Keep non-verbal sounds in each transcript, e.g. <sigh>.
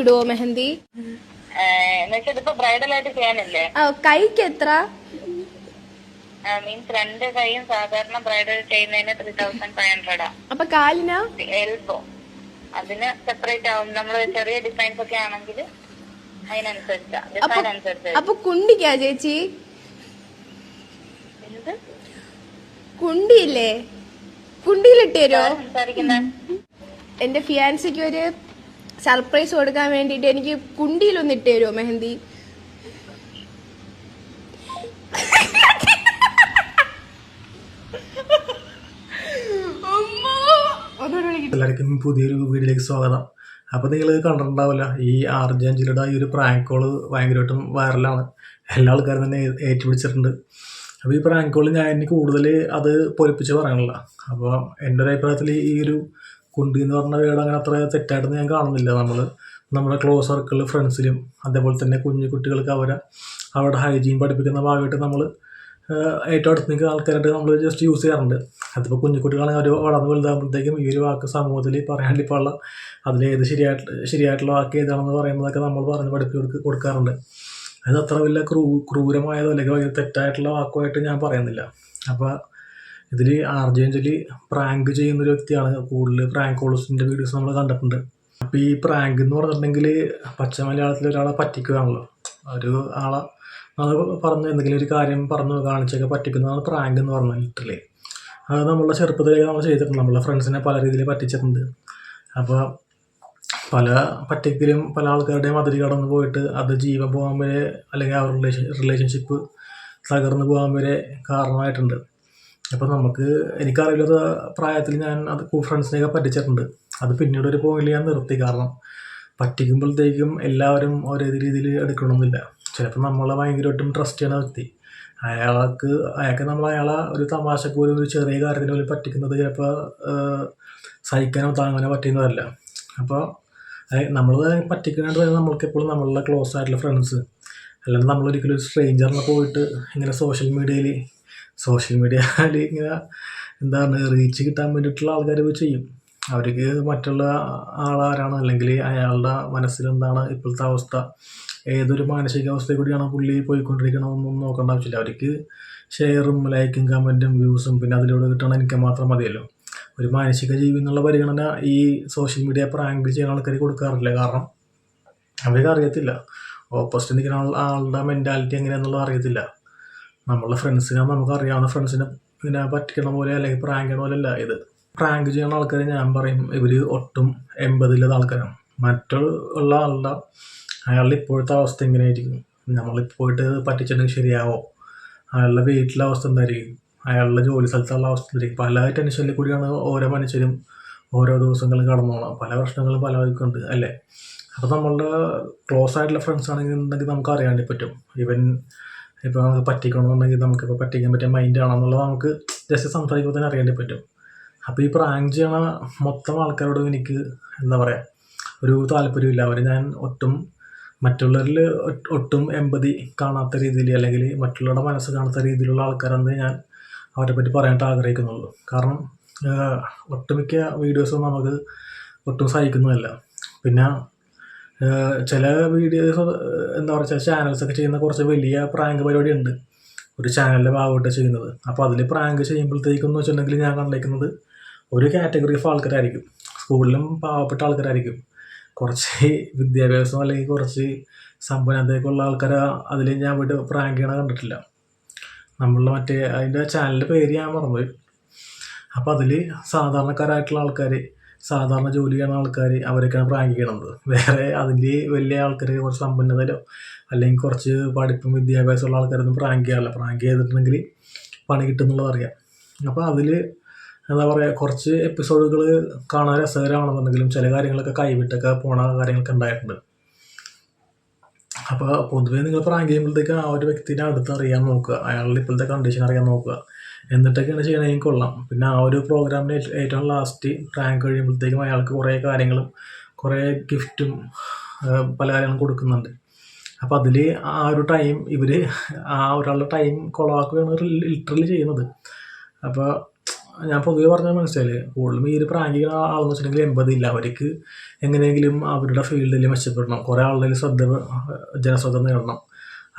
ഇടുവോ മെഹന്തി? കൈക്ക് എത്ര? മീൻസ് രണ്ട് കൈയും സാധാരണ ബ്രൈഡൽ ചെയ്യുന്നതിന് ത്രീ തൗസൻഡ് ഫൈവ് ഹൺഡ്രഡാ അപ്പൊ കാലിന്? എൽബോ അതിന് സെപ്പറേറ്റ് ആവും. നമ്മൾ ചെറിയ ഡിസൈൻസ് ഒക്കെ ആണെങ്കിൽ അതിനനുസരിച്ചാ. അപ്പൊ കുണ്ടിക്കാ ചേച്ചി? എന്ത്? കുണ്ടിയില്ലേ? കുണ്ടിയിലിട്ട് എന്റെ ഫിയാൻസിക്ക് ഒരു സർപ്രൈസ് കൊടുക്കാൻ വേണ്ടിയിട്ട് എനിക്ക് കുണ്ടിയിലൊന്ന് ഇട്ട് തരുമോ മെഹന്തി? എല്ലാവർക്കും പുതിയൊരു വീഡിയോയിലേക്ക് സ്വാഗതം. അപ്പോൾ നിങ്ങൾ കണ്ടിട്ടുണ്ടാവില്ല ഈ ആർജൻജിലയുടെ ഈ ഒരു പ്രാങ്ക് കോൾ ഭയങ്കരമായിട്ടും വൈറലാണ് എല്ലാ ആൾക്കാരും തന്നെ ഏറ്റുപിടിച്ചിട്ടുണ്ട്. അപ്പോൾ ഈ പ്രാങ്ക് കോൾ ഞാൻ എനിക്ക് കൂടുതൽ അത് പൊലിപ്പിച്ച് പറയാനുള്ള അപ്പോൾ എന്റെ ഒരു അഭിപ്രായത്തിൽ ഈ ഒരു കുണ്ടി എന്ന് പറഞ്ഞ വീട് അങ്ങനെ അത്ര തെറ്റായിട്ടൊന്നും ഞാൻ കാണുന്നില്ല. നമ്മൾ നമ്മുടെ ക്ലോസ് സർക്കിളിൽ ഫ്രണ്ട്സിലും അതേപോലെ തന്നെ കുഞ്ഞു കുട്ടികൾക്ക് അവരെ അവരുടെ ഹൈജീൻ പഠിപ്പിക്കുന്ന ഭാഗമായിട്ട് നമ്മൾ ഏറ്റവും അടുത്ത് നിൽക്കുന്ന ആൾക്കാരായിട്ട് നമ്മൾ ജസ്റ്റ് യൂസ് ചെയ്യാറുണ്ട്. അതിപ്പോൾ കുഞ്ഞു കുട്ടികളാണെങ്കിൽ അവർ വളർന്ന് വലുതാകുമ്പോഴത്തേക്കും ഈ ഒരു വാക്ക് സമൂഹത്തിൽ പറയാണ്ടിപ്പോൾ അതിലേത് ശരിയായിട്ട് ശരിയായിട്ടുള്ള വാക്ക് ഏതാണെന്ന് പറയുന്നതൊക്കെ നമ്മൾ പറഞ്ഞ് പഠിപ്പിച്ച് കൊടുക്ക കൊടുക്കാറുണ്ട്. അത് അത്ര വലിയ ക്രൂ ക്രൂരമായതോ അല്ലെങ്കിൽ തെറ്റായിട്ടുള്ള വാക്കുമായിട്ട് ഞാൻ പറയുന്നില്ല. അപ്പോൾ ഇതിൽ ആർജൻജലി പ്രാങ്ക് ചെയ്യുന്ന ഒരു വ്യക്തിയാണ്. കൂടുതൽ പ്രാങ്ക് കോളേഴ്സിന്റെ വീഡിയോസ് നമ്മൾ കണ്ടിട്ടുണ്ട്. അപ്പോൾ ഈ പ്രാങ്ക് എന്ന് പറഞ്ഞിട്ടുണ്ടെങ്കിൽ പച്ച മലയാളത്തിൽ ഒരാളെ പറ്റിക്കുകയാണല്ലോ ഒരു ആളെ നമ്മൾ പറഞ്ഞ എന്തെങ്കിലും ഒരു കാര്യം പറഞ്ഞു കാണിച്ചൊക്കെ പറ്റിക്കുന്നതാണ് പ്രാങ്ക് എന്ന് പറഞ്ഞാൽ ലിറ്ററലി അത് നമ്മളുടെ ചെറുപ്പത്തിലേക്ക് നമ്മൾ ചെയ്തിട്ടുണ്ട്. നമ്മളെ ഫ്രണ്ട്സിനെ പല രീതിയിൽ പറ്റിച്ചിട്ടുണ്ട്. അപ്പോൾ പല പറ്റിക്കലും പല ആൾക്കാരുടെയും അതിരി കടന്നു പോയിട്ട് അത് ജീവൻ പോകാൻ വരെ അല്ലെങ്കിൽ ആ റിലേഷൻ റിലേഷൻഷിപ്പ് തകർന്നു പോകാൻ വരെ കാരണമായിട്ടുണ്ട്. അപ്പോൾ നമുക്ക് എനിക്കറിയില്ലാത്ത പ്രായത്തിൽ ഞാൻ അത് ഫ്രണ്ട്സിനെയൊക്കെ പറ്റിച്ചിട്ടുണ്ട്. അത് പിന്നീട് ഒരു പോയിന്റിൽ ഞാൻ നിർത്തി. കാരണം പറ്റിക്കുമ്പോഴത്തേക്കും എല്ലാവരും ഒരേ രീതിയിൽ എടുക്കണമെന്നില്ല. ചിലപ്പോൾ നമ്മളെ ഭയങ്കരമായിട്ടും ട്രസ്റ്റ് ചെയ്യുന്ന വ്യക്തി. അയാൾക്ക് അയാൾക്ക് നമ്മൾ അയാളെ ഒരു തമാശക്ക് പോലും ഒരു ചെറിയ കാര്യത്തിന് പോലും പറ്റിക്കുന്നത് ചിലപ്പോൾ സഹിക്കാനോ താങ്ങാനോ പറ്റുന്നതല്ല അപ്പോൾ നമ്മൾ പറ്റിക്കാനായിട്ട് തന്നെ നമ്മൾക്ക് എപ്പോഴും നമ്മളുടെ ക്ലോസ് ആയിട്ടുള്ള ഫ്രണ്ട്സ് അല്ലാണ്ട് നമ്മളൊരിക്കലും ഒരു സ്ട്രേഞ്ചറിനെ പോയിട്ട് ഇങ്ങനെ സോഷ്യൽ മീഡിയയിൽ സോഷ്യൽ മീഡിയയിൽ ഇങ്ങനെ എന്താണ് റീച്ച് കിട്ടാൻ വേണ്ടിയിട്ടുള്ള ആൾക്കാർ ചെയ്യും. അവർക്ക് മറ്റുള്ള ആളാരാണ് അല്ലെങ്കിൽ അയാളുടെ മനസ്സിലെന്താണ് ഇപ്പോഴത്തെ അവസ്ഥ? ഏതൊരു മാനസികാവസ്ഥയിൽ കൂടിയാണ് പുള്ളി പോയിക്കൊണ്ടിരിക്കണമെന്നൊന്നും നോക്കേണ്ട ആവശ്യമില്ല. അവർക്ക് ഷെയറും ലൈക്കും കമന്റും വ്യൂസും പിന്നെ അതിലൂടെ കിട്ടണ എനിക്ക് മാത്രം മതിയല്ലോ. ഒരു മാനസിക ജീവി എന്നുള്ള പരിഗണന ഈ സോഷ്യൽ മീഡിയ പ്രാങ്ക് ചെയ്യുന്ന ആൾക്കാർ കൊടുക്കാറില്ല. കാരണം അവർക്ക് അറിയത്തില്ല. ഓപ്പോസിറ്റ് നിൽക്കുന്ന ആളുടെ മെന്റാലിറ്റി എങ്ങനെയാണെന്നുള്ളത് അറിയത്തില്ല. നമ്മളുടെ ഫ്രണ്ട്സിനെ നമുക്ക് അറിയാവുന്ന ഫ്രണ്ട്സിനെ ഇങ്ങനെ പറ്റിക്കണ പോലെ അല്ലെങ്കിൽ പ്രാങ്ക് ചെയ്യുന്ന പോലെ അല്ല ഇത്. പ്രാങ്ക് ചെയ്യുന്ന ആൾക്കാർ ഞാൻ പറയും ഇവർ ഒട്ടും എൺപതിലത് ആൾക്കാരാണ്. മറ്റുള്ള ആളുടെ അയാളുടെ ഇപ്പോഴത്തെ അവസ്ഥ എങ്ങനെയായിരിക്കും നമ്മൾ പോയിട്ട് പറ്റിച്ചിട്ടുണ്ടെങ്കിൽ ശരിയാവോ? അയാളുടെ വീട്ടിലെ അവസ്ഥ എന്തായിരിക്കും? അയാളുടെ ജോലി സ്ഥലത്തുള്ള അവസ്ഥ എന്തായിരിക്കും? പല ടെൻഷനിൽ കൂടിയാണ് ഓരോ മനുഷ്യരും ഓരോ ദിവസങ്ങളും കടന്നു പോകണം പല പ്രശ്നങ്ങളും പല പലർക്കുണ്ട് അല്ലേ? അപ്പോൾ നമ്മളുടെ ക്ലോസ് ആയിട്ടുള്ള ഫ്രണ്ട്സ് ആണെങ്കിൽ നമുക്ക് അറിയാണ്ടി പറ്റും. ഇവൻ ഇപ്പോൾ നമുക്ക് പറ്റിക്കണമെന്നുണ്ടെങ്കിൽ നമുക്കിപ്പോൾ പറ്റിക്കാൻ പറ്റിയ മൈൻഡ് ആണെന്നുള്ളത് നമുക്ക് ജസ്റ്റ് സംസാരിക്കുമ്പോൾ തന്നെ അറിയാൻ പറ്റും. അപ്പോൾ ഈ പ്രാങ്ക് ചെയ്യണ മൊത്തം ആൾക്കാരോടും എനിക്ക് എന്താ പറയുക ഒരു താല്പര്യമില്ല അവർ ഞാൻ ഒട്ടും മറ്റുള്ളവരിൽ ഒട്ടും എമ്പതി കാണാത്ത രീതിയിൽ അല്ലെങ്കിൽ മറ്റുള്ളവരുടെ മനസ്സ് കാണാത്ത രീതിയിലുള്ള ആൾക്കാരെന്ന് ഞാൻ അവരെ പറ്റി പറയാനായിട്ട് ആഗ്രഹിക്കുന്നുള്ളൂ. കാരണം ഒട്ടുമിക്ക വീഡിയോസും നമുക്ക് ഒട്ടും സഹിക്കുന്നതല്ല. പിന്നെ ചില വീഡിയോസ് എന്താ പറയുക ചാനൽസൊക്കെ ചെയ്യുന്ന കുറച്ച് വലിയ പ്രാങ്ക് പരിപാടി ഉണ്ട് ഒരു ചാനലിന്റെ ഭാഗമായിട്ട് ചെയ്യുന്നത്. അപ്പോൾ അതിൽ പ്രാങ്ക് ചെയ്യുമ്പോഴത്തേക്കും എന്ന് വെച്ചിട്ടുണ്ടെങ്കിൽ ഞാൻ കണ്ടേക്കുന്നത് ഒരു കാറ്റഗറി ഓഫ് ആൾക്കാരായിരിക്കും. സ്കൂളിലും പാവപ്പെട്ട ആൾക്കാരായിരിക്കും. കുറച്ച് വിദ്യാഭ്യാസം അല്ലെങ്കിൽ കുറച്ച് സമ്പന്നതയൊക്കെയുള്ള ആൾക്കാർ അതിൽ ഞാൻ പോയിട്ട് പ്രാങ്ക് ചെയ്യണ കണ്ടിട്ടില്ല. നമ്മളുടെ മറ്റേ അതിന്റെ ചാനലിന്റെ പേര് ഞാൻ മറന്നുപോയി. അപ്പോൾ അതിൽ സാധാരണക്കാരായിട്ടുള്ള ആൾക്കാർ സാധാരണ ജോലി ചെയ്യുന്ന ആൾക്കാർ അവരൊക്കെയാണ് പ്രാങ്ക് ചെയ്യണത് വേറെ അതിൽ വലിയ ആൾക്കാർ കുറച്ച് സമ്പന്നതയിലോ അല്ലെങ്കിൽ കുറച്ച് പഠിപ്പും വിദ്യാഭ്യാസമുള്ള ആൾക്കാരൊന്നും പ്രാങ്ക് ചെയ്യാറില്ല. പ്രാങ്ക് ചെയ്തിട്ടുണ്ടെങ്കിൽ പണി കിട്ടുന്നുള്ളത് അറിയാം. അപ്പോൾ അതിൽ എന്താ പറയുക കുറച്ച് എപ്പിസോഡുകൾ കാണാൻ രസകരമാണെന്നുണ്ടെങ്കിലും ചില കാര്യങ്ങളൊക്കെ കൈവിട്ടൊക്കെ പോണ കാര്യങ്ങളൊക്കെ ഉണ്ടായിട്ടുണ്ട്. അപ്പോൾ പൊതുവേ നിങ്ങൾ പ്രാങ്ക് ചെയ്യുമ്പോഴത്തേക്ക് ആ ഒരു വ്യക്തിനെ അടുത്ത് അറിയാൻ നോക്കുക. അയാളുടെ ഇപ്പോഴത്തെ കണ്ടീഷൻ അറിയാൻ നോക്കുക. എന്നിട്ടൊക്കെയാണ് ചെയ്യണമെങ്കിൽ കൊള്ളാം. പിന്നെ ആ ഒരു പ്രോഗ്രാമിന് ഏറ്റവും ലാസ്റ്റ് റാങ്ക് കഴിയുമ്പോഴത്തേക്കും അയാൾക്ക് കുറേ കാര്യങ്ങളും കുറേ ഗിഫ്റ്റും പല കാര്യങ്ങളും കൊടുക്കുന്നുണ്ട്. അപ്പോൾ അതിൽ ആ ഒരു ടൈം ഇവർ ആ ഒരാളുടെ ടൈം കൊളവാക്കുകയാണ് ലിറ്ററലി ചെയ്യുന്നത്. അപ്പോൾ ഞാൻ പൊതുവെ പറഞ്ഞാൽ മനസ്സിലായി കൂടുതലും ഈ ഒരു പ്രാങ്കിക ആളെന്ന് വെച്ചിട്ടുണ്ടെങ്കിൽ എൺപതില്ല അവർക്ക് എങ്ങനെയെങ്കിലും അവരുടെ ഫീൽഡിൽ മെച്ചപ്പെടണം. കുറേ ആളുടെ ശ്രദ്ധ ജനശ്രദ്ധ നേടണം.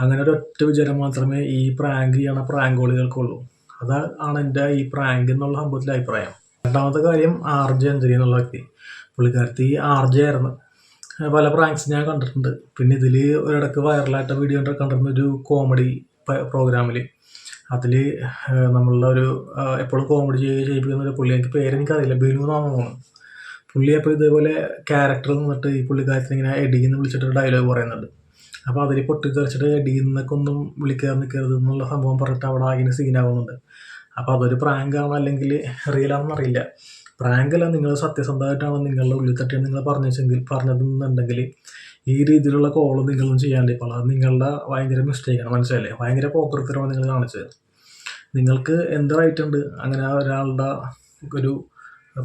അങ്ങനെ ഒരു ഒറ്റ വിചാരം മാത്രമേ ഈ പ്രാങ്ക് ചെയ്യണ പ്രാങ്കോളികൾക്കുള്ളൂ അതാണ് എന്റെ ഈ പ്രാങ്ക് എന്നുള്ള സംഭവത്തിലെ അഭിപ്രായം. രണ്ടാമത്തെ കാര്യം ആർ ജെ അഞ്ജലി എന്നുള്ള വ്യക്തി. പുള്ളിക്കാരത്തി ആർ ജെ ആയിരുന്നു. പല പ്രാങ്ക്സ് ഞാൻ കണ്ടിട്ടുണ്ട്. പിന്നെ ഇതിൽ ഒരിടക്ക് വൈറലായിട്ട വീഡിയോ കണ്ടിരുന്ന ഒരു കോമഡി പ്രോഗ്രാമിൽ അതിൽ നമ്മളുടെ ഒരു എപ്പോഴും കോമഡി ചെയ്യുക ചെയ്യിപ്പിക്കുന്ന ഒരു പുള്ളി. എനിക്ക് പേരെനിക്കറിയില്ല ബിനു എന്നാണ് പുള്ളി അപ്പോൾ ഇതേപോലെ ക്യാരക്ടർ നിന്നിട്ട് ഈ പുള്ളിക്കാരത്തിന് ഇങ്ങനെ എഡിന്ന് വിളിച്ചിട്ട് ഡയലോഗ് പറയുന്നുണ്ട്. അപ്പോൾ അതിൽ പൊട്ടിത്തെറിച്ചിട്ട് നിന്നൊക്കെ ഒന്നും വിളിക്കാതെ നിൽക്കരുത് എന്നുള്ള സംഭവം പറഞ്ഞിട്ട് അവിടെ ആകെ സീനാവുന്നുണ്ട്. അപ്പോൾ അതൊരു പ്രാങ്കാണോ അല്ലെങ്കിൽ റിയലാണെന്നറിയില്ല പ്രാങ്കല്ല നിങ്ങൾ സത്യസന്ധമായിട്ടാണ് നിങ്ങളുടെ ഉള്ളിൽ തട്ടിയാണ് നിങ്ങൾ പറഞ്ഞെങ്കിൽ പറഞ്ഞതെന്നുണ്ടെങ്കിൽ ഈ രീതിയിലുള്ള കോൾ നിങ്ങളൊന്നും ചെയ്യാണ്ട് ഇപ്പോൾ അത് നിങ്ങളുടെ ഭയങ്കര മിസ്റ്റേക്കാണ് മനസ്സിലല്ലേ ഭയങ്കര പോക്കൃത്തരമാണ് നിങ്ങൾ കാണിച്ചത്. നിങ്ങൾക്ക് എന്ത് റൈറ്റ് ഉണ്ട്? അങ്ങനെ ഒരാളുടെ ഒരു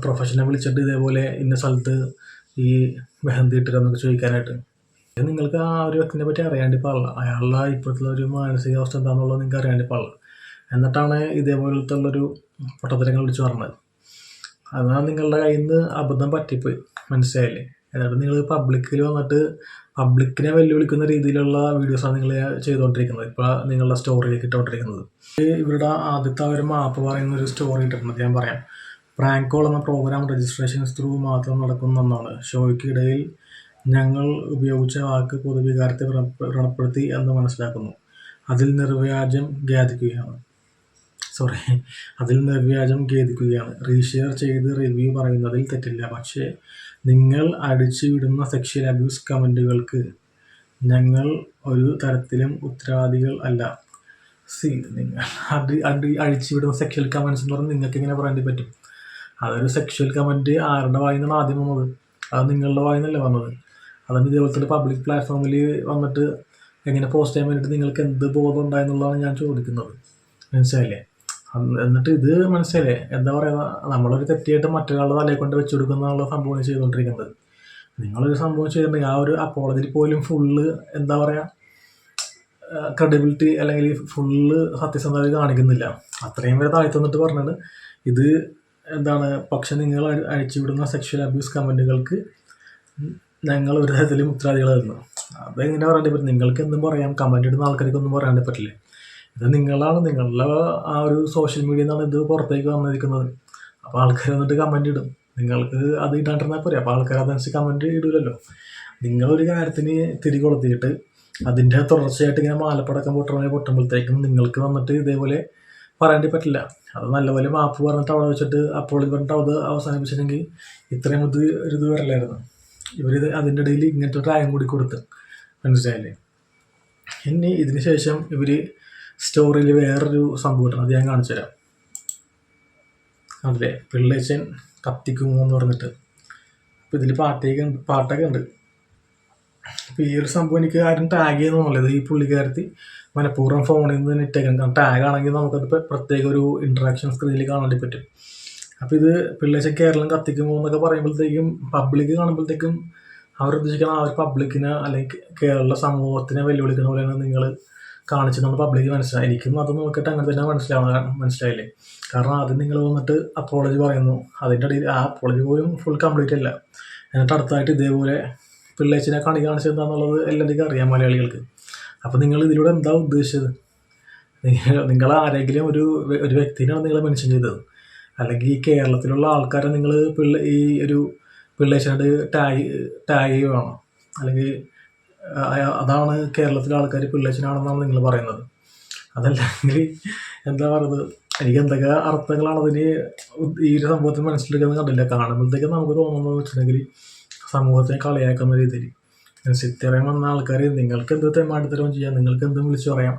പ്രൊഫഷനെ വിളിച്ചിട്ട് ഇതേപോലെ ഇന്ന സ്ഥലത്ത് ഈ മെഹന്തി ഇട്ടിരുന്നൊക്കെ ചോദിക്കാനായിട്ട്. നിങ്ങൾക്ക് ആ ഒരു വ്യക്തിനെ പറ്റി അറിയാണ്ട് പാടില്ല. അയാളുടെ ഇപ്പോഴത്തെ ഒരു മാനസികാവസ്ഥ എന്താണെന്നുള്ളത് നിങ്ങൾക്ക് അറിയാണ്ട് പാടില്ല. എന്നിട്ടാണ് ഇതേപോലത്തെ ഉള്ളൊരു പൊട്ടത്തരങ്ങൾ വിളിച്ച് പറഞ്ഞത്. അതാണ് നിങ്ങളുടെ കയ്യിൽ നിന്ന് അബദ്ധം പറ്റിപ്പോയി. മനസ്സിലായില്ലേ? എന്നിട്ട് നിങ്ങൾ പബ്ലിക്കിൽ വന്നിട്ട് പബ്ലിക്കിനെ വെല്ലുവിളിക്കുന്ന രീതിയിലുള്ള വീഡിയോസാണ് നിങ്ങൾ ചെയ്തുകൊണ്ടിരിക്കുന്നത്. ഇപ്പോൾ നിങ്ങളുടെ സ്റ്റോറിയിലേക്ക് ഇട്ടുകൊണ്ടിരിക്കുന്നത് ഇവരുടെ ആദ്യത്തെ ഒരു മാപ്പ് പറയുന്ന ഒരു സ്റ്റോറി ഇട്ടിട്ടുണ്ട്. ഞാൻ പറയാം. പ്രാങ്കോൾ കോൾ എന്ന പ്രോഗ്രാം രജിസ്ട്രേഷൻസ് ത്രൂ മാത്രം നടക്കുന്ന ഒന്നാണ് ഷോയ്ക്കിടയിൽ ഞങ്ങൾ ഉപയോഗിച്ച വാക്ക് പൊതുവികാരത്തെ വ്രണപ്പെടുത്തി എന്ന് മനസ്സിലാക്കുന്നു. അതിൽ നിർവ്യാജം ഖേദിക്കുകയാണ്. സോറി അതിൽ നിർവ്യാജം ഖേദിക്കുകയാണ്. റീഷെയർ ചെയ്ത് റിവ്യൂ പറയുന്നതിൽ തെറ്റില്ല. പക്ഷേ നിങ്ങൾ അടിച്ചുവിടുന്ന സെക്ഷൽ അബ്യൂസ് കമന്റുകൾക്ക് ഞങ്ങൾ ഒരു തരത്തിലും ഉത്തരവാദികൾ അല്ല. സി നിങ്ങൾ അടി അടി അഴിച്ചുവിടുന്ന സെക്ഷൽ കമൻസ് എന്ന് പറഞ്ഞാൽ നിങ്ങൾക്ക് ഇങ്ങനെ പറയാൻ പറ്റും? അതൊരു സെക്ഷൽ കമന്റ് ആരുടെ വായിൽ നിന്നാണ് ആദ്യം വന്നത്? അത് നിങ്ങളുടെ വായിൽ നിന്നല്ലേ വന്നത്? അതുകൊണ്ട് ഇതേപോലത്തെ പബ്ലിക് പ്ലാറ്റ്ഫോമിൽ വന്നിട്ട് എങ്ങനെ പോസ്റ്റ് ചെയ്യാൻ വേണ്ടിയിട്ട് നിങ്ങൾക്ക് എന്ത് ബോധം ഉണ്ടായെന്നുള്ളതാണ് ഞാൻ ചോദിക്കുന്നത്. മനസ്സിലായില്ലേ? എന്നിട്ട് ഇത് മനസ്സിലായില്ലേ? എന്താ പറയുക നമ്മളൊരു തെറ്റിയായിട്ട് മറ്റൊരാളുടെ തലയെ കൊണ്ട് വെച്ച് കൊടുക്കുന്ന സംഭവം ചെയ്തുകൊണ്ടിരിക്കുന്നത്. നിങ്ങളൊരു സംഭവം ചെയ്തിട്ടുണ്ടെങ്കിൽ ആ ഒരു അപ്പോളജിൽ പോലും ഫുള്ള് എന്താ പറയുക ക്രെഡിബിലിറ്റി അല്ലെങ്കിൽ ഫുള്ള് സത്യസന്ധത കാണിക്കുന്നില്ല. അത്രയും വരെ താഴ്ത്തി വന്നിട്ട് പറഞ്ഞത് ഇത് എന്താണ് പക്ഷെ നിങ്ങൾ അഴി- അഴിച്ചുവിടുന്ന സെക്ഷൽ അബ്യൂസ് കമന്റുകൾക്ക് ഞങ്ങൾ ഒരു തരത്തിലും ഉത്തരവാദികളായിരുന്നു അതെങ്ങനെ പറയാൻ പറ്റും നിങ്ങൾക്ക് എന്തും പറയാം. കമന്റ് ഇടുന്ന ആൾക്കാർക്ക് ഒന്നും പറയാൻ പറ്റില്ല. ഇത് നിങ്ങളാണ്. നിങ്ങളുടെ ആ ഒരു സോഷ്യൽ മീഡിയയിൽ നിന്നാണ് ഇത് പുറത്തേക്ക് വന്നിരിക്കുന്നത്. അപ്പോൾ ആൾക്കാർ വന്നിട്ട് കമന്റ് ഇടും. നിങ്ങൾക്ക് അത് ഇടാണ്ടിരുന്നാൽ പോരെ. അപ്പോൾ ആൾക്കാർ അതനുസരിച്ച് കമന്റ് ഇടില്ലല്ലോ നിങ്ങളൊരു കാര്യത്തിന് തിരി കൊളുത്തിയിട്ട് അതിന്റെ തുടർച്ചയായിട്ട് ഇങ്ങനെ മാലപ്പടക്കം പൊട്ടണമെങ്കിൽ പൊട്ടുമ്പോഴത്തേക്കും നിങ്ങൾക്ക് വന്നിട്ട് ഇതേപോലെ പറയേണ്ടി പറ്റില്ല. അത് നല്ലപോലെ മാപ്പ് പറഞ്ഞിട്ട് അവിടെ വെച്ചിട്ട് അപ്പോൾ പറഞ്ഞിട്ട് അത് അവസാനിപ്പിച്ചിട്ടുണ്ടെങ്കിൽ ഇത്രയും ഇത് ഇത് വരലായിരുന്നു. ഇവരിത് അതിന്റെ ഇടയിൽ ഇങ്ങനത്തെ ഒരു ടായം കൂടി കൊടുത്ത്. മനസ്സിലായില്ലേ? ഇനി ഇതിന് ശേഷം ഇവർ സ്റ്റോറിയിൽ വേറൊരു സംഭവം ഇട്ടണം അത് ഞാൻ കാണിച്ചു തരാം. അതിലെ പിള്ളേച്ചൻ കത്തിക്കുമോ എന്ന് പറഞ്ഞിട്ട്. അപ്പോൾ ഇതിൽ പാട്ടൊക്കെ ഉണ്ട് പാട്ടൊക്കെ ഉണ്ട്. അപ്പോൾ ഈ ഒരു സംഭവം എനിക്ക് ആരും ടാഗ് ചെയ്യുന്നുള്ളത് ഈ പുള്ളിക്കാരത്തി മനഃപൂർവം ഫോണിൽ നിന്ന് തന്നെ ഇട്ടേക്കാം ടാഗ് ആണെങ്കിൽ നമുക്കത് പ്രത്യേക ഒരു ഇൻട്രാക്ഷൻ സ്ക്രീനിൽ കാണാൻ പറ്റും. അപ്പോൾ ഇത് പിള്ളേശ കേരളം കത്തിക്കുമോ എന്നൊക്കെ പറയുമ്പോഴത്തേക്കും പബ്ലിക് കാണുമ്പോഴത്തേക്കും അവർ ഉദ്ദേശിക്കണം ആ ഒരു പബ്ലിക്കിനെ അല്ലെങ്കിൽ കേരള സമൂഹത്തിനെ വെല്ലുവിളിക്കുന്ന പോലെയാണ് നിങ്ങൾ കാണിച്ചതെന്ന് പബ്ലിക് മനസ്സിലായി. എനിക്കും അത് നോക്കിയിട്ട് അങ്ങനെ തന്നെ മനസ്സിലാവുന്ന മനസ്സിലായില്ലേ? കാരണം ആദ്യം നിങ്ങൾ വന്നിട്ട് അപ്പോളജി പറയുന്നു. അതിന്റെ ഇടയിൽ ആ അപ്പോളജി പോലും ഫുൾ കംപ്ലീറ്റ് അല്ല. എന്നിട്ട് അടുത്തായിട്ട് ഇതേപോലെ പിള്ളേച്ചിനെ കണി കാണിച്ചെന്താന്നുള്ളത് എല്ലാവർക്കും അറിയാം മലയാളികൾക്ക്. അപ്പോൾ നിങ്ങൾ ഇതിലൂടെ എന്താ ഉദ്ദേശിച്ചത്? നിങ്ങൾ ആരെങ്കിലും ഒരു ഒരു വ്യക്തിനാണ് നിങ്ങൾ മെൻഷൻ ചെയ്തത്. അല്ലെങ്കിൽ ഈ കേരളത്തിലുള്ള ആൾക്കാരെ നിങ്ങൾ പിള്ള ഈ ഒരു പിള്ളേച്ചനോട് ടാഗ് ടാഗ് ചെയ്യുകയാണോ അല്ലെങ്കിൽ അതാണ് കേരളത്തിലെ ആൾക്കാർ പിള്ളേച്ചനാണെന്നാണ് നിങ്ങൾ പറയുന്നത്. അതല്ലെങ്കിൽ എന്താ പറയുന്നത് എനിക്ക് എന്തൊക്കെ അർത്ഥങ്ങളാണ് അതിന് ഈ ഒരു സംഭവത്തിൽ മനസ്സിലാക്കുന്നത് കണ്ടില്ല. കാണുമ്പോഴത്തേക്കും നമുക്ക് തോന്നുന്നത് വെച്ചിട്ടുണ്ടെങ്കിൽ സമൂഹത്തെ കളിയാക്കുന്ന രീതിയിൽ. സിത്തിറയം വന്ന ആൾക്കാർ നിങ്ങൾക്ക് എന്ത് തെമ്മാടിത്തരവും ചെയ്യാം നിങ്ങൾക്ക് എന്തും വിളിച്ചു പറയാം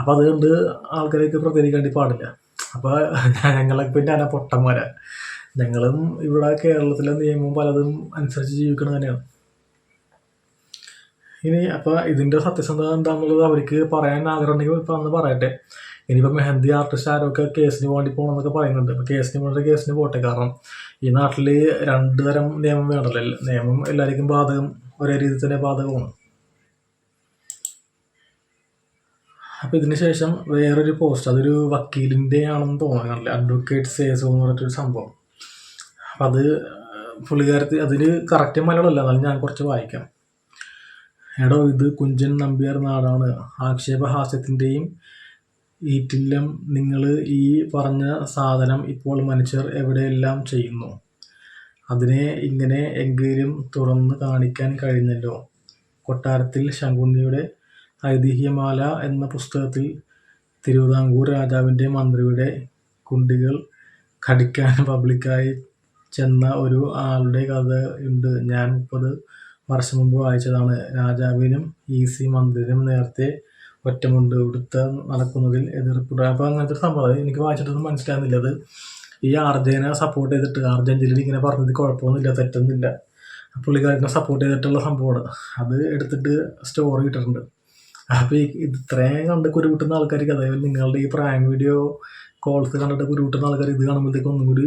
അപ്പോൾ അതുകൊണ്ട് ആൾക്കാരേക്ക് പ്രതികരിക്കേണ്ടി പാടില്ല. അപ്പോൾ <laughs> ഞങ്ങളെ പിന്നെ അന പൊട്ടന്മാരാ. ഞങ്ങളും ഇവിടെ കേരളത്തിലെ നിയമവും പലതും അനുസരിച്ച് ജീവിക്കണം തന്നെയാണ്. ഇനി അപ്പോൾ ഇതിന്റെ സത്യസന്ധത എന്താണെന്നുള്ളത് അവർക്ക് പറയാൻ ആഗ്രഹം ഉണ്ടെങ്കിൽ ഇപ്പം അന്ന് പറയട്ടെ. ഇനിയിപ്പോൾ മെഹന്തി ആർട്ടിസ്റ്റ് ആരൊക്കെ കേസിന് വേണ്ടി പോകണമെന്നൊക്കെ പറയുന്നുണ്ട്. അപ്പോൾ കേസിന് വേണ്ടി കേസിന് പോട്ടെ. കാരണം ഈ നാട്ടിൽ രണ്ട് തരം നിയമം വേണ്ടല്ലോ നിയമം എല്ലാവർക്കും ബാധകം ഒരേ രീതിയിൽ തന്നെ ബാധകമാണ്. അപ്പോൾ ഇതിന് ശേഷം വേറൊരു പോസ്റ്റ് അതൊരു വക്കീലിന്റെ ആണെന്ന് തോന്നുന്നില്ല അഡ്വക്കേറ്റ് സേസോ എന്ന് പറഞ്ഞിട്ടൊരു സംഭവം. അപ്പം അത് പുള്ളിക്കാരത്തി അതിന് കറക്റ്റ് മലയാളമല്ല എന്നാലും ഞാൻ കുറച്ച് വായിക്കാം. എടോ ഇത് കുഞ്ചൻ നമ്പ്യാർ നാടാണ്. ആക്ഷേപഹാസ്യത്തിന്റെയും ഈറ്റില്ലം നിങ്ങൾ ഈ പറഞ്ഞ സാധനം ഇപ്പോൾ മനുഷ്യർ എവിടെയെല്ലാം ചെയ്യുന്നു? അതിനെ ഇങ്ങനെ എങ്കിലും തുറന്ന് കാണിക്കാൻ കഴിഞ്ഞല്ലോ. കൊട്ടാരത്തിൽ ശങ്കുണ്ണിയുടെ ഐതിഹ്യമാല എന്ന പുസ്തകത്തിൽ തിരുവിതാംകൂർ രാജാവിന്റെ മന്ത്രിയുടെ കുണ്ടികൾ കടിക്കാൻ പബ്ലിക്കായി ചെന്ന ഒരു ആളുടെ ഉണ്ട്. ഞാൻ മുപ്പത് വർഷം മുമ്പ് വായിച്ചതാണ്. രാജാവിനും ഇ സി മന്ത്രിനും നേരത്തെ ഒറ്റമുണ്ട്. ഇവിടുത്തെ നടക്കുന്നതിൽ എതിർപ്പുണ്ട് അപ്പോൾ അങ്ങനത്തെ സംഭവം. എനിക്ക് വായിച്ചിട്ടൊന്നും മനസ്സിലാകുന്നില്ല അത് ഈ ആർജനെ സപ്പോർട്ട് ചെയ്തിട്ട് ജില്ലയിൽ ഇങ്ങനെ പറഞ്ഞത് കുഴപ്പമൊന്നുമില്ല തെറ്റൊന്നുമില്ല. പുള്ളിക്കാരനെ സപ്പോർട്ട് ചെയ്തിട്ടുള്ള സംഭവമാണ്. അത് എടുത്തിട്ട് സ്റ്റോറി ഇട്ടിട്ടുണ്ട്. അപ്പോൾ ഈ ഇത് ഇത്രയും കണ്ട് കുരുവിട്ടുന്ന ആൾക്കാർക്ക് അതായത് നിങ്ങളുടെ ഈ പ്രായം വീഡിയോ കോൾസ് കണ്ടിട്ട് കുരുവിട്ടുന്ന ആൾക്കാർ ഇത് കാണുമ്പോഴത്തേക്കും ഒന്നും കൂടി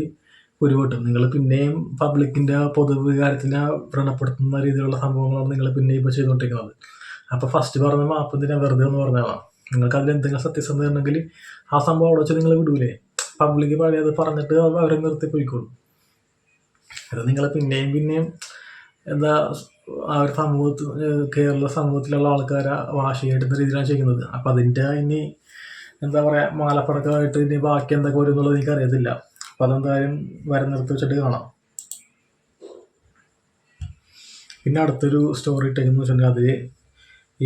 കുരുവിട്ടും. നിങ്ങൾ പിന്നെയും പബ്ലിക്കിന്റെ പൊതുവികാരത്തിനെ വ്രണപ്പെടുത്തുന്ന രീതിയിലുള്ള സംഭവങ്ങളാണ് നിങ്ങൾ പിന്നെയും ഇപ്പൊ ചെയ്തുകൊണ്ടിരിക്കുന്നത്. അപ്പോൾ ഫസ്റ്റ് പറഞ്ഞ മാപ്പ് എന്തിനാ വെറുതെ എന്ന് പറഞ്ഞതാണ് നിങ്ങൾക്ക് അതിൽ എന്തെങ്കിലും സത്യസന്ധത ഉണ്ടെങ്കിൽ ആ സംഭവം അവിടെ വെച്ച് നിങ്ങൾ വിടൂലേ. പബ്ലിക് പഴയത് പറഞ്ഞിട്ട് അവരെ നിർത്തി പോയിക്കോളും അത് നിങ്ങൾ പിന്നെയും പിന്നെയും എന്താ ആ ഒരു സമൂഹത്തിൽ കേരള സമൂഹത്തിലുള്ള ആൾക്കാരെ വാശിയായിട്ട് രീതിയിലാണ് ചെയ്യുന്നത്. അപ്പം അതിന്റെ ഇനി എന്താ പറയുക മാലപ്പുറക്കായിട്ട് ഇനി ബാക്കി എന്തൊക്കെ വരും എന്നുള്ളത് എനിക്ക് അറിയത്തില്ല അപ്പം അതെന്തായാലും വരം നിർത്തി വെച്ചിട്ട് കാണാം. പിന്നെ അടുത്തൊരു സ്റ്റോറി ഇട്ടേക്കെന്ന് വെച്ചിട്ടുണ്ടെങ്കിൽ അത്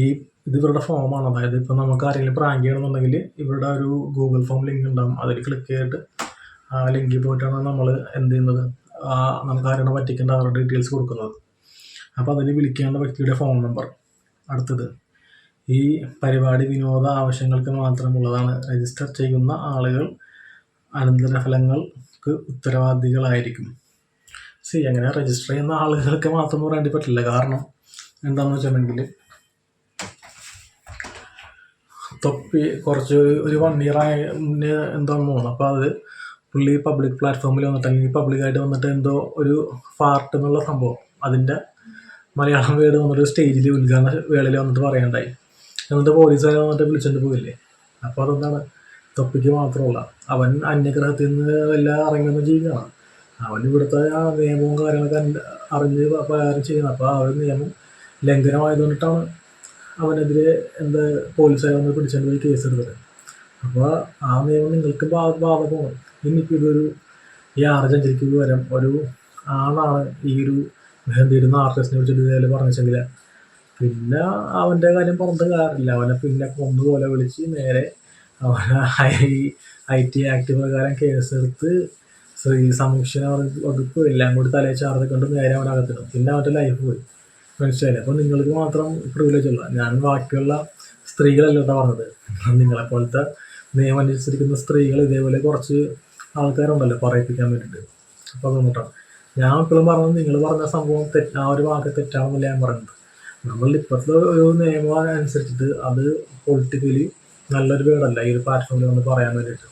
ഈ ഇത് ഇവരുടെ ഫോമാണ് അതായത് ഇപ്പം നമുക്ക് ആരെങ്കിലും പ്രാങ്ക് ചെയ്യണമെന്നുണ്ടെങ്കിൽ ഇവരുടെ ഒരു ഗൂഗിൾ ഫോം ലിങ്ക് ഉണ്ടാകും അതിൽ ക്ലിക്ക് ചെയ്തിട്ട് ആ ലിങ്കിൽ പോയിട്ടാണ് നമ്മൾ എന്ത് ചെയ്യുന്നത്? ആ നമുക്ക് ആരാണ് പറ്റിക്കേണ്ട അവരുടെ ഡീറ്റെയിൽസ് കൊടുക്കുന്നത്. അപ്പോൾ അതിൽ വിളിക്കേണ്ട വ്യക്തിയുടെ ഫോൺ നമ്പർ അടുത്തത്. ഈ പരിപാടി വിനോദ ആവശ്യങ്ങൾക്ക് മാത്രമുള്ളതാണ്. രജിസ്റ്റർ ചെയ്യുന്ന ആളുകൾ അനന്തരഫലങ്ങൾക്ക് ഉത്തരവാദികളായിരിക്കും. സി അങ്ങനെ രജിസ്റ്റർ ചെയ്യുന്ന ആളുകൾക്ക് മാത്രം പറയാൻ പറ്റില്ല. കാരണം എന്താണെന്ന് വെച്ചിട്ടുണ്ടെങ്കിൽ തൊപ്പി കുറച്ച് ഒരു വൺ ഇയർ ആയ മുന്നേ എന്താണെന്ന് തോന്നുന്നു അപ്പോൾ അത് പുള്ളി പബ്ലിക് പ്ലാറ്റ്ഫോമിൽ വന്നിട്ട് അല്ലെങ്കിൽ പബ്ലിക്കായിട്ട് വന്നിട്ട് എന്തോ ഒരു ഫാർട്ട് എന്നുള്ള സംഭവം. അതിന്റെ മലയാളം വേർഡ് വന്നിട്ട് സ്റ്റേജിൽ ഉദ്ഘാടന വേളയിൽ വന്നിട്ട് പറയണ്ടായി എന്നിട്ട് പോലീസുകാരെ വന്നിട്ട് വിളിച്ചിട്ട് പോയില്ലേ? അപ്പോൾ അതെന്താണ്? തൊപ്പിക്ക് മാത്രമല്ല അവൻ അന്യഗ്രഹത്തിൽ നിന്ന് എല്ലാം ഇറങ്ങുന്ന ജീവിയാണ്. അവൻ ഇവിടുത്തെ ആ നിയമവും കാര്യങ്ങളൊക്കെ അറിഞ്ഞ് പ്രകാരം ചെയ്യുന്നത്. അപ്പോൾ ഒരു നിയമം ലംഘനമായതുകൊണ്ടിട്ടാണ് അവനെതിരെ എന്താ പോലീസുകാരെ വന്ന് പിടിച്ചിട്ട് പോയി കേസെടുത്തത് അപ്പോൾ ആ നിയമം നിങ്ങൾക്ക് ബാധകമാണ് ഇനിയിപ്പോൾ ഇതൊരു ഈ ആർജഞ്ചരിക്ക് പകരം ഒരു ആണാണ് ഈ ഒരു മെഹന്തിയിടുന്ന ആർട്ടിസ്റ്റിനെ വിളിച്ചിട്ട് ഇതേപോലെ പറഞ്ഞെങ്കിൽ പിന്നെ അവന്റെ കാര്യം പറഞ്ഞിട്ട് കാര്യമില്ല. അവനെ പിന്നെ കൊന്നുപോലെ വിളിച്ച് നേരെ അവനെ ഐ ഐ ടി ആക്ട് പ്രകാരം കേസെടുത്ത് സ്ത്രീ സംരക്ഷണ വകുപ്പ് എല്ലാം കൂടി തലയിൽ ചാർത്തി കൊണ്ട് നേരെ അവനകത്തിടും പിന്നെ അവന്റെ ലൈഫ് പോയി. മനസ്സിലായില്ല? അപ്പോൾ നിങ്ങൾക്ക് മാത്രം പ്രിവിലേജ് ഉള്ള ഞാൻ ബാക്കിയുള്ള സ്ത്രീകളല്ല പറഞ്ഞത്. നിങ്ങളെപ്പോലത്തെ നിയമം അനുസരിക്കുന്ന സ്ത്രീകൾ ഇതേപോലെ കുറച്ച് ആൾക്കാരുണ്ടല്ലോ പറയിപ്പിക്കാൻ വേണ്ടിയിട്ട് അപ്പോൾ അതുകൊണ്ടിട്ടാണ് ഞാൻ ഇപ്പോഴും പറഞ്ഞത് നിങ്ങൾ പറഞ്ഞ സംഭവം തെറ്റ് ആ ഒരു വാക്ക് തെറ്റാണെന്നല്ല ഞാൻ പറയുന്നത്. നമ്മൾ ഇപ്പോഴത്തെ ഒരു നിയമം അനുസരിച്ചിട്ട് അത് പൊളിറ്റിക്കലി നല്ലൊരു വേർഡല്ല ഈ ഒരു പ്ലാറ്റ്ഫോമിൽ വന്ന് പറയാൻ വേണ്ടിയിട്ട്.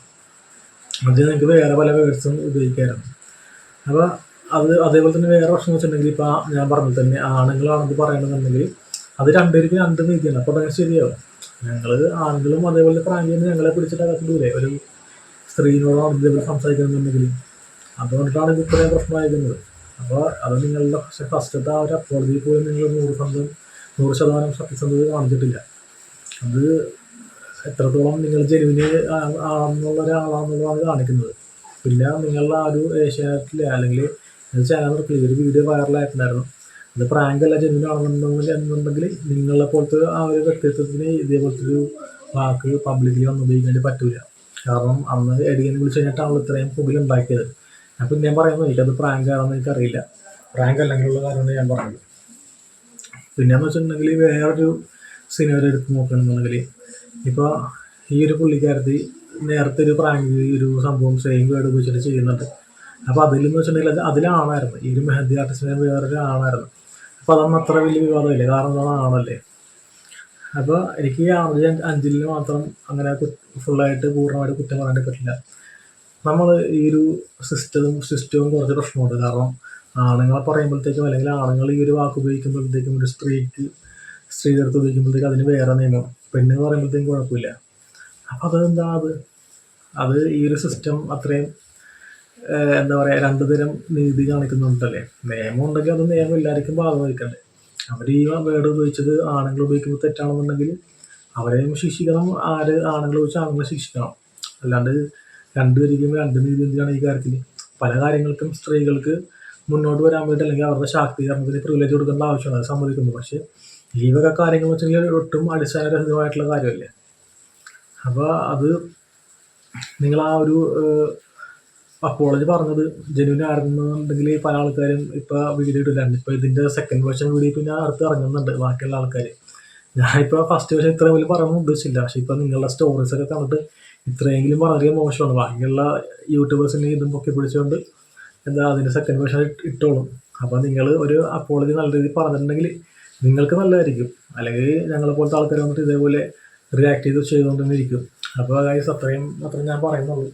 അത് നിങ്ങൾക്ക് വേറെ പല വേർഡ്സും ഉപയോഗിക്കാറുണ്ട് അപ്പോൾ അത് അതേപോലെ തന്നെ വേറെ പ്രശ്നം വെച്ചിട്ടുണ്ടെങ്കിൽ ഇപ്പോൾ ഞാൻ പറഞ്ഞത് തന്നെ ആണുങ്ങളാണെന്ന് പറയണമെന്നുണ്ടെങ്കിൽ അത് രണ്ടുപേർക്ക് രണ്ട് നീതിയാണ് അപ്പോൾ അതങ്ങനെ ശരിയാവും. ഞങ്ങൾ ആണുങ്ങളും അതേപോലെ പ്രായം ഞങ്ങളെ പിടിച്ചിട്ട് അകത്തിടൂലേ ഒരു സ്ത്രീനോടാണ് ഇതേപോലെ സംസാരിക്കുന്നുണ്ടെങ്കിൽ അതുകൊണ്ടിട്ടാണ് ഇത് ഇത്രയും പ്രശ്നമായിരിക്കുന്നത് അപ്പോൾ അത് നിങ്ങളുടെ പക്ഷേ ഫസ്റ്റത്തെ ആ ഒരു അപ്പോളജിയിൽ പോലും നിങ്ങൾ നൂറ് സ്വന്തം നൂറ് ശതമാനം സത്യസന്ധത കാണിച്ചിട്ടില്ല. അത് എത്രത്തോളം നിങ്ങൾ ജനുവിന് ആണെന്നുള്ള ഒരാളാണെന്നുള്ളതാണ് കാണിക്കുന്നത്. പിന്നെ നിങ്ങളുടെ ആ ഒരു ഏഷ്യാനെറ്റിലെ അല്ലെങ്കിൽ ചാനൽ നിർത്തി ഒരു വീഡിയോ വൈറലായിട്ടുണ്ടായിരുന്നു അത് പ്രാങ്ക് അല്ല ജനുവിൻ ആണെന്നുണ്ടെങ്കിൽ എന്നുണ്ടെങ്കിൽ നിങ്ങളെ പോലത്തെ ആ ഒരു വ്യക്തിത്വത്തിന് ഇതേപോലത്തെ ഒരു വാക്ക് പബ്ലിക്കിൽ വന്ന് ഉപയോഗിക്കാൻ കാരണം അന്ന് എടിയനെ വിളിച്ചു കഴിഞ്ഞിട്ടാണല്ലോ ഇത്രയും പുകിലുണ്ടാക്കിയത് ഞാൻ പറയുന്നു പറയുന്നത് എനിക്കത് പ്രാങ്ക് ആണെന്ന് എനിക്കറിയില്ല. പ്രാങ്ക് അല്ലെങ്കിലുള്ള കാര്യമാണ് ഞാൻ പറഞ്ഞത് പിന്നെയെന്ന് വെച്ചിട്ടുണ്ടെങ്കിൽ വേറൊരു സിനിമ എടുത്ത് നോക്കുകയാണെന്നുണ്ടെങ്കിൽ ഇപ്പോൾ ഈ ഒരു പുള്ളിക്കാരത്തി നേരത്തെ ഒരു പ്രാങ്ക് ഒരു സംഭവം സെയിം വേർഡ് ഉപയോഗിച്ചിട്ട് ചെയ്യുന്നുണ്ട്. അപ്പോൾ അതിലെന്ന് വെച്ചിട്ടുണ്ടെങ്കിൽ അത് അതിലാണായിരുന്നു. ഈ ഒരു മെഹന്തി ആർട്ടിസ്റ്റിനെ വേറൊരു ആണായിരുന്നു അപ്പോൾ അതൊന്നും അത്ര വലിയ വിവാദമില്ല. കാരണം എന്താണ് ആണല്ലേ? അപ്പോൾ എനിക്ക് അഞ്ചിലിന് മാത്രം അങ്ങനെ ഫുള്ളായിട്ട് പൂർണമായിട്ട് കുറ്റം പറയാൻ പറ്റില്ല. നമ്മൾ ഈ ഒരു സിസ്റ്റവും സിസ്റ്റവും കുറച്ച് പ്രശ്നമുണ്ട്. കാരണം ആണുങ്ങളെ പറയുമ്പോഴത്തേക്കും അല്ലെങ്കിൽ ആണുങ്ങൾ ഈ ഒരു വാക്ക് ഉപയോഗിക്കുമ്പോഴത്തേക്കും ഒരു സ്ത്രീക്ക് സ്ത്രീയുടെ അടുത്ത് ഉപയോഗിക്കുമ്പോഴത്തേക്കും അതിന് വേറെ നിയമം. പെണ്ണ് പറയുമ്പോഴത്തേക്കും കുഴപ്പമില്ല. അപ്പം അതെന്താ അത്? അത് ഈ ഒരു സിസ്റ്റം അത്രയും എന്താ പറയുക രണ്ടു തരം നീതി കാണിക്കുന്നുണ്ടല്ലേ? നിയമം ഉണ്ടെങ്കിൽ അത് നിയമം എല്ലാവർക്കും ബാധകമാക്കണ്ടേ അവർ ഈ വേർഡ് ഉപയോഗിച്ചത് ആണുങ്ങൾ ഉപയോഗിക്കുമ്പോൾ തെറ്റാണെന്നുണ്ടെങ്കിൽ അവരെയും ശിക്ഷിക്കണം. ആര് ആണുങ്ങൾ ഉപയോഗിച്ച് ആണുങ്ങളെ ശിക്ഷിക്കണം. അല്ലാണ്ട് രണ്ടുപേരിക്കും രണ്ട് നീതിയാണ് ഈ കാര്യത്തിൽ പല കാര്യങ്ങൾക്കും സ്ത്രീകൾക്ക് മുന്നോട്ട് വരാൻ വേണ്ടി അല്ലെങ്കിൽ അവരുടെ ശാക്തീകരണത്തിന് പ്രിവിലേജ് കൊടുക്കേണ്ട ആവശ്യമാണ് അത് സമ്മതിക്കുന്നു പക്ഷേ ഈ വക കാര്യങ്ങൾ വെച്ചിട്ടുണ്ടെങ്കിൽ ഒട്ടും അടിസ്ഥാനരഹിതമായിട്ടുള്ള കാര്യമല്ലേ? അപ്പോൾ അത് നിങ്ങൾ ആ ഒരു അപ്പോളജി പറഞ്ഞത് ജനുവിൻ ആയിരുന്നുണ്ടെങ്കിൽ പല ആൾക്കാരും ഇപ്പോൾ വീഡിയോ ഇട്ടില്ലായിരുന്നു ഇപ്പോൾ ഇതിന്റെ സെക്കൻഡ് വേർഷൻ വീഡിയോ ഞാൻ അടുത്ത് ഇറങ്ങുന്നുണ്ട് ബാക്കിയുള്ള ആൾക്കാർ ഞാനിപ്പോൾ ഫസ്റ്റ് വേർഷൻ ഇത്ര വലിയ പറയാൻ ഉദ്ദേശിച്ചില്ല. പക്ഷേ ഇപ്പോൾ നിങ്ങളുടെ സ്റ്റോറീസ് ഒക്കെ കണ്ടിട്ട് ഇത്രയെങ്കിലും വളരെ മോശമാണ്. ബാക്കിയുള്ള യൂട്യൂബേഴ്സിനെ ഇതും പൊക്കി പിടിച്ചുകൊണ്ട് എന്താ അതിന്റെ സെക്കൻഡ് വേർഷൻ ഇട്ടോളും. അപ്പോൾ നിങ്ങൾ ഒരു അപ്പോളജി നല്ല രീതിയിൽ പറഞ്ഞിട്ടുണ്ടെങ്കിൽ നിങ്ങൾക്ക് നല്ലതായിരിക്കും. അല്ലെങ്കിൽ ഞങ്ങളെ പോലത്തെ ആൾക്കാർ വന്നിട്ട് ഇതേപോലെ റിയാക്ട് ചെയ്ത് ചെയ്തുകൊണ്ടിരിക്കും. അപ്പോൾ ഗൈസ് അത്രയും അത്രയും ഞാൻ പറയുന്നുള്ളൂ.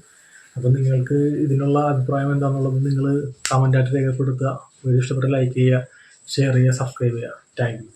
അപ്പോൾ നിങ്ങൾക്ക് ഇതിനുള്ള അഭിപ്രായം എന്താണെന്നുള്ളത് നിങ്ങൾ കമന്റായിട്ട് രേഖപ്പെടുത്തുക. വീഡിയോ ഇഷ്ടപ്പെട്ട ലൈക്ക് ചെയ്യുക ഷെയർ ചെയ്യുക സബ്സ്ക്രൈബ് ചെയ്യുക. താങ്ക്